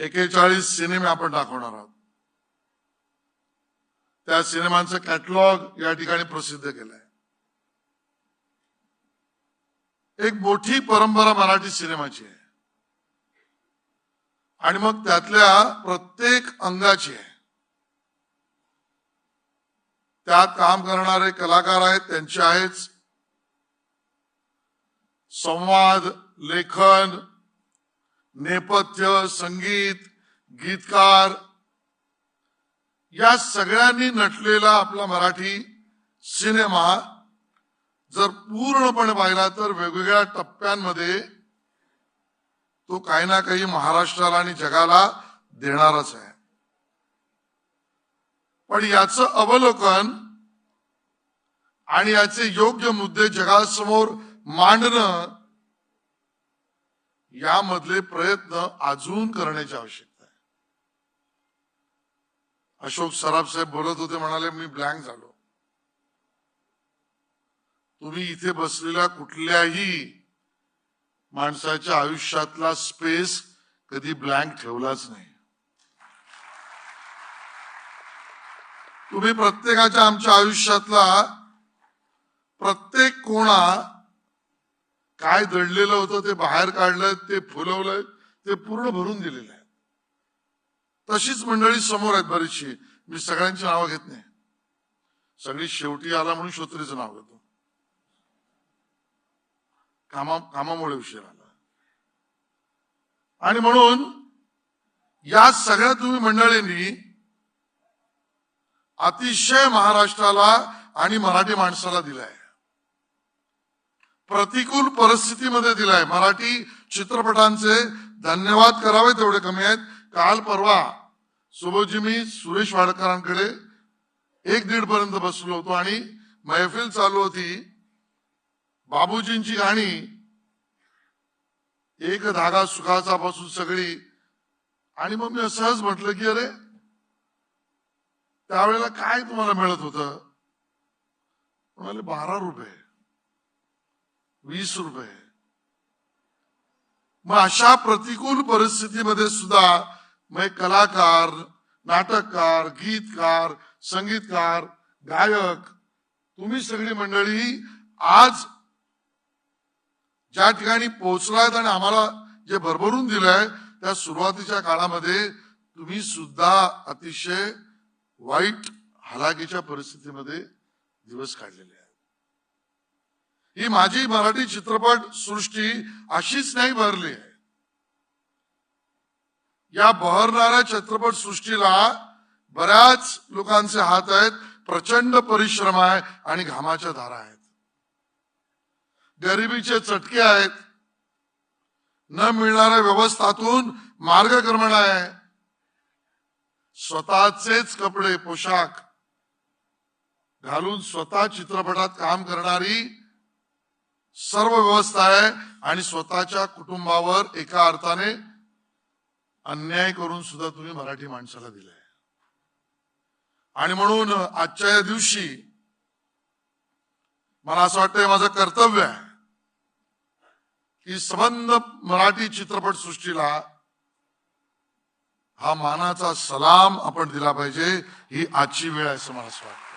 एकेचाळीस सिनेमे आपण दाखवणार आहोत. त्या सिनेमांचं कॅटलॉग या ठिकाणी प्रसिद्ध केलंय. एक मोठी परंपरा मराठी सिनेमाची आहे. आणि मग त्यातल्या प्रत्येक अंगाची आहे. त्यात काम करणारे कलाकार आहेत त्यांचे आहेच. संवाद लेखन नेपथ्य संगीत गीतकार या सगळ्यांनी नटलेला आपला मराठी सिनेमा जर पूर्णपणे पाहिला तर वेगवेगळ्या टप्प्यांमध्ये तो काही ना काही महाराष्ट्राला आणि जगाला देणारच आहे. पण याचं अवलोकन आणि याचे योग्य मुद्दे जगासमोर मांडणं यामधले प्रयत्न अजून करण्याची आवश्यकता आहे. अशोक सराफ साहेब बोलत होते म्हणाले मी ब्लँक झालो. तुम्ही इथे बसलेल्या कुठल्याही माणसाच्या आयुष्यातला स्पेस कधी ब्लँक ठेवलाच नाही. तुम्ही प्रत्येकाच्या आमच्या आयुष्यातला प्रत्येक कोणा काय दडलेलं होतं ते बाहेर काढलंय ते फुलवलंय ते पूर्ण भरून दिलेलं आहे. तशीच मंडळी समोर आहेत बरीचशी. मी सगळ्यांची नावं घेत नाही. सगळी शेवटी आला म्हणून श्रोत्रीचं नाव घेतो. कामा कामामुळे उशीर आला. आणि म्हणून या सगळ्या तुम्ही मंडळींनी अतिशय महाराष्ट्राला आणि मराठी माणसाला दिलाय. प्रतिकूल परिस्थितीमध्ये दिलाय. मराठी चित्रपटांचे धन्यवाद करावे तेवढे कमी आहेत. काल परवा सुबोजी मी सुरेश वाडकरांकडे एक दीड पर्यंत बसलो होतो आणि मैफिल चालू होती. बाबूजींची गाणी एक धागा सुखाचा पासून सगळी. आणि मग मी सहज म्हटलं की अरे त्यावेळेला काय तुम्हाला मिळत होतं? म्हणाले बारा रुपये. वीस रुपये. मग अशा प्रतिकूल परिस्थितीमध्ये सुद्धा मग कलाकार नाटककार गीतकार संगीतकार गायक तुम्ही सगळी मंडळी आज ज्या ठिकाणी पोहोचलायत आणि आम्हाला जे भरभरून दिलंय त्या सुरुवातीच्या काळामध्ये तुम्ही सुद्धा अतिशय वाईट हलाखीच्या परिस्थितीमध्ये दिवस काढलेले आहेत. ही माझी मराठी चित्रपट सृष्टी अशीच नाही भरली. आहे या बहरणाऱ्या चित्रपट सृष्टीला बऱ्याच लोकांचे हात आहेत प्रचंड परिश्रम आहे आणि घामाच्या धारा आहेत. गरिबीचे चटके आहेत. न मिळणाऱ्या व्यवस्थातून मार्गक्रमण आहे. स्वतःचेच कपडे पोशाख घालून स्वतः चित्रपटात काम करणारी सर्व व्यवस्था आहे आणि स्वतःच्या कुटुंबावर एका अर्थाने अन्याय करून सुद्धा तुम्ही मराठी माणसाला दिलाय. आणि म्हणून आजच्या या दिवशी मला असं वाटतंय माझं कर्तव्य आहे की संबंध मराठी चित्रपट सृष्टीला हा मानाचा सलाम आपण दिला पाहिजे ही आजची वेळ आहे असं मला असं वाटतं